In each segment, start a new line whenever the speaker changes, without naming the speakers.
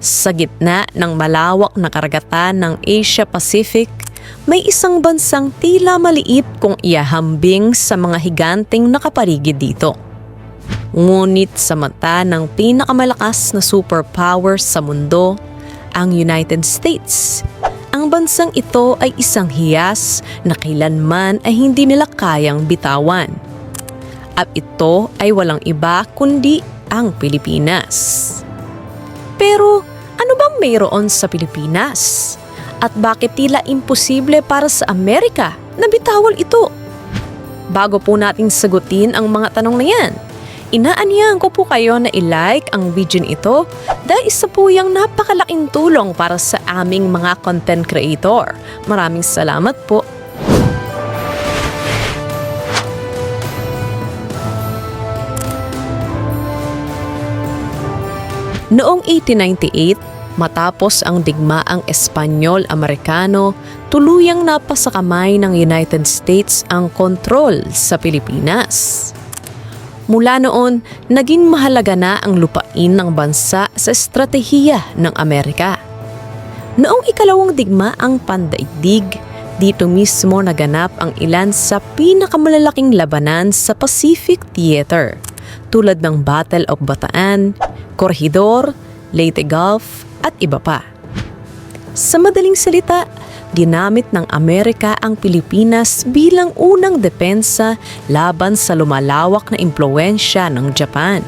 Sa gitna ng malawak na karagatan ng Asia Pacific, may isang bansang tila maliit kung iahambing sa mga higanting nakapaligid dito. Ngunit sa mata ng pinakamalakas na superpower sa mundo, ang United States. Ang bansang ito ay isang hiyas na kailanman ay hindi nila kayang bitawan. At ito ay walang iba kundi ang Pilipinas. Pero ano bang mayroon sa Pilipinas? At bakit tila imposible para sa Amerika na bitawan ito? Bago po natin sagutin ang mga tanong na yan, inaanyahan ko po kayo na i-like ang video ito dahil isa po yung napakalaking tulong para sa aming mga content creator. Maraming salamat po. Noong 1898, matapos ang digmaang Espanyol-Amerikano, tuluyang napasakamay ng United States ang kontrol sa Pilipinas. Mula noon, naging mahalaga na ang lupain ng bansa sa estratehiya ng Amerika. Noong ikalawang digmaang pandaigdig, dito mismo naganap ang ilan sa pinakamalalaking labanan sa Pacific Theater, tulad ng Battle of Bataan, Corregidor, Leyte Gulf at iba pa. Sa madaling salita, ginamit ng Amerika ang Pilipinas bilang unang depensa laban sa lumalawak na impluensya ng Japan.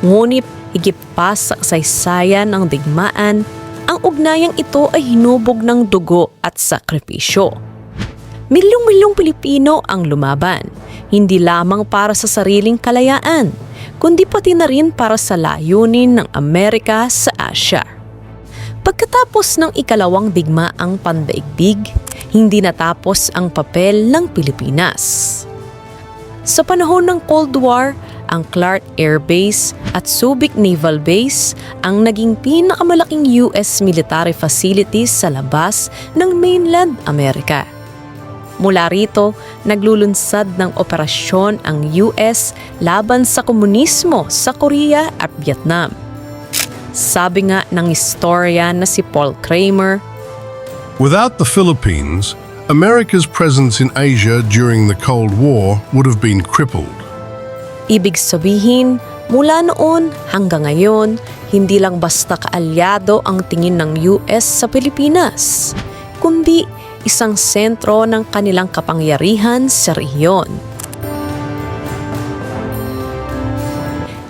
Ngunit higit pa sa kasaysayan ng digmaan, ang ugnayang ito ay hinubog ng dugo at sakripisyo. Milyong-milyong Pilipino ang lumaban, hindi lamang para sa sariling kalayaan, kundi pati na rin para sa layunin ng Amerika sa Asya. Pagkatapos ng ikalawang digmaang pandaigdig, hindi natapos ang papel ng Pilipinas. Sa panahon ng Cold War, ang Clark Air Base at Subic Naval Base ang naging pinakamalaking US military facilities sa labas ng mainland Amerika. Mula rito, naglulunsad ng operasyon ang US laban sa komunismo sa Korea at Vietnam. Sabi nga ng historian na si Paul Kramer,
Without the Philippines, America's presence in Asia during the Cold War would have been crippled.
Ibig sabihin, mula noon hanggang ngayon, hindi lang basta kaalyado ang tingin ng US sa Pilipinas, kundi isang sentro ng kanilang kapangyarihan sa rehiyon.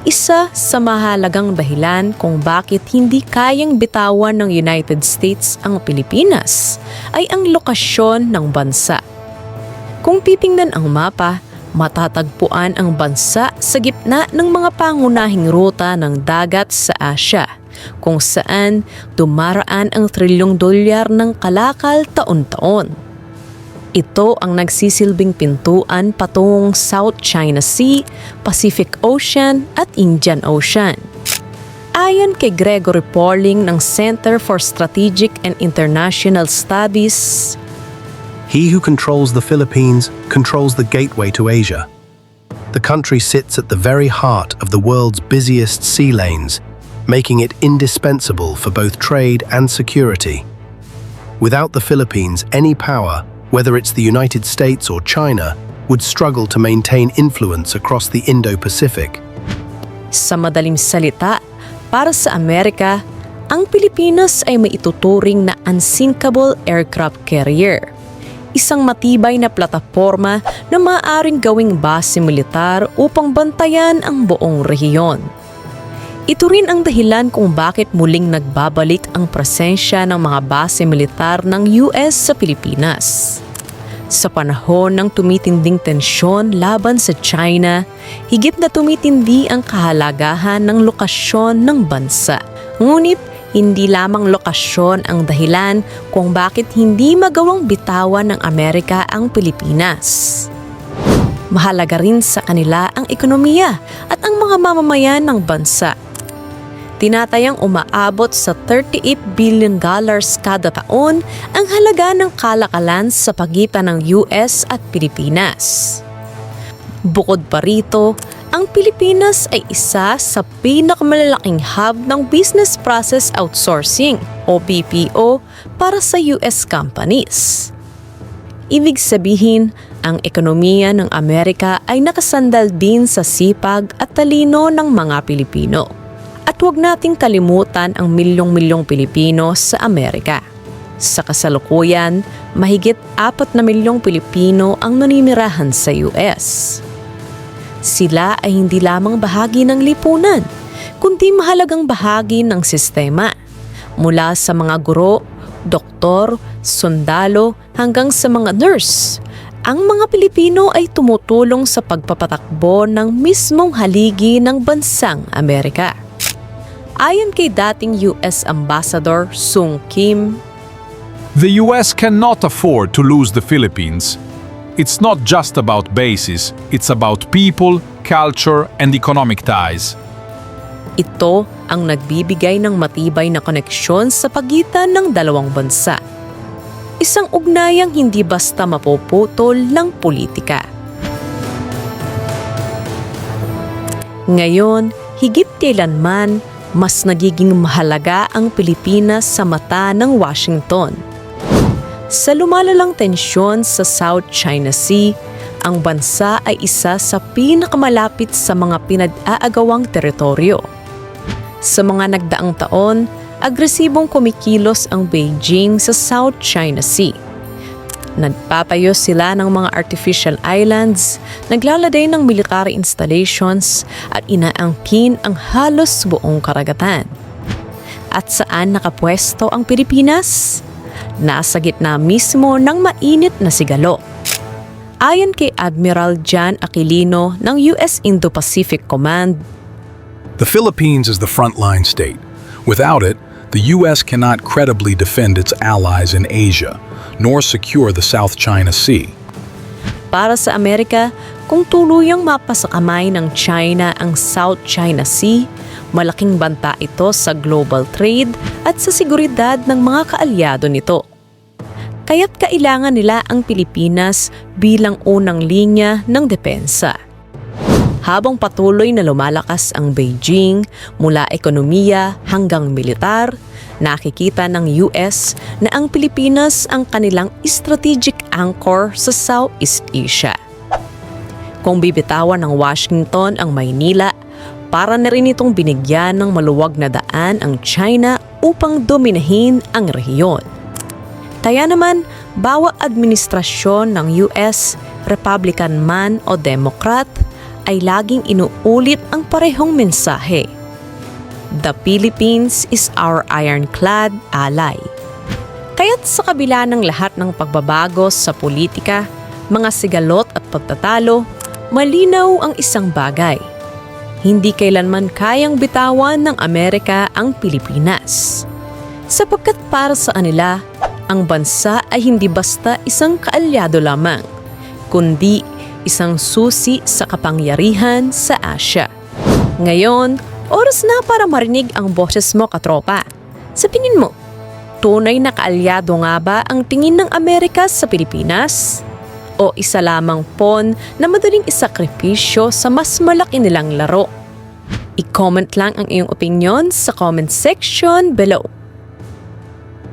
Isa sa mahalagang dahilan kung bakit hindi kayang bitawan ng United States ang Pilipinas ay ang lokasyon ng bansa. Kung titingnan ang mapa, matatagpuan ang bansa sa gitna ng mga pangunahing ruta ng dagat sa Asya, kung saan dumaraan ang trilyong dolyar ng kalakal taon-taon. Ito ang nagsisilbing pintuan patungong South China Sea, Pacific Ocean at Indian Ocean. Ayon kay Gregory Pauling ng Center for Strategic and International Studies,
He who controls the Philippines controls the gateway to Asia. The country sits at the very heart of the world's busiest sea lanes, making it indispensable for both trade and security. Without the Philippines, any power, whether it's the United States or China, would struggle to maintain influence across the Indo-Pacific.
Sa madaling salita, para sa Amerika, ang Pilipinas ay maituturing na unsinkable aircraft carrier. Isang matibay na plataforma na maaaring gawing base militar upang bantayan ang buong rehiyon. Ito rin ang dahilan kung bakit muling nagbabalik ang presensya ng mga base militar ng US sa Pilipinas. Sa panahon ng tumitinding tensyon laban sa China, higit na tumitindi ang kahalagahan ng lokasyon ng bansa. Ngunit hindi lamang lokasyon ang dahilan kung bakit hindi magawang bitawan ng Amerika ang Pilipinas. Mahalaga rin sa kanila ang ekonomiya at ang mga mamamayan ng bansa. Tinatayang umaabot sa 38 billion dollars kada taon ang halaga ng kalakalan sa pagitan ng US at Pilipinas. Bukod pa rito, ang Pilipinas ay isa sa pinakamalalaking hub ng Business Process Outsourcing o BPO para sa US companies. Ibig sabihin, ang ekonomiya ng Amerika ay nakasandal din sa sipag at talino ng mga Pilipino. At huwag nating kalimutan ang milyong-milyong Pilipino sa Amerika. Sa kasalukuyan, mahigit apat na milyong Pilipino ang naninirahan sa US. Sila ay hindi lamang bahagi ng lipunan, kundi mahalagang bahagi ng sistema. Mula sa mga guro, doktor, sundalo hanggang sa mga nurse, ang mga Pilipino ay tumutulong sa pagpapatakbo ng mismong haligi ng bansang Amerika. Ayon kay dating US Ambassador Sung Kim,
The US cannot afford to lose the Philippines. It's not just about bases, it's about people, culture, and economic ties.
ito ang nagbibigay ng matibay na koneksyon sa pagitan ng dalawang bansa. Isang ugnayang hindi basta mapuputol ng politika. Ngayon, higit kailanman, mas nagiging mahalaga ang Pilipinas sa mata ng Washington. Sa lumalalang tensyon sa South China Sea, ang bansa ay isa sa pinakamalapit sa mga pinag-aagawang teritoryo. Sa mga nagdaang taon, agresibong kumikilos ang Beijing sa South China Sea. Nagpatayo sila ng mga artificial islands, naglaladay ng military installations at inaangkin ang halos buong karagatan. At saan nakapwesto ang Pilipinas? Nasa gitna mismo ng mainit na sigalo. Ayon kay Admiral John Aquilino ng US Indo-Pacific Command,
The Philippines is the frontline state. Without it, the U.S. cannot credibly defend its allies in Asia, nor secure the South China Sea.
para sa Amerika, kung tuluyang mapasakamay ng China ang South China Sea, malaking banta ito sa global trade at sa seguridad ng mga kaalyado nito. Kaya't kailangan nila ang Pilipinas bilang unang linya ng depensa. Habang patuloy na lumalakas ang Beijing mula ekonomiya hanggang militar, nakikita ng US na ang Pilipinas ang kanilang strategic anchor sa Southeast Asia. Kung bibitawan ng Washington ang Maynila, para na rin itong binigyan ng maluwag na daan ang China upang dominahin ang rehiyon. Kaya naman, bawat administrasyon ng US, Republican man o Democrat, ay laging inuulit ang parehong mensahe. The Philippines is our ironclad ally. Kaya't sa kabila ng lahat ng pagbabago sa politika, mga sigalot at pagtatalo, malinaw ang isang bagay. Hindi kailanman kayang bitawan ng Amerika ang Pilipinas. Sapagkat para sa kanila, ang bansa ay hindi basta isang kaalyado lamang, kundi isang susi sa kapangyarihan sa Asya. Ngayon, oras na para marinig ang boses mo katropa. Sa tingin mo, tunay na kaalyado nga ba ang tingin ng Amerika sa Pilipinas? O isa lamang pon na madaling isakripisyo sa mas malaki nilang laro? I-comment lang ang iyong opinion sa comment section below.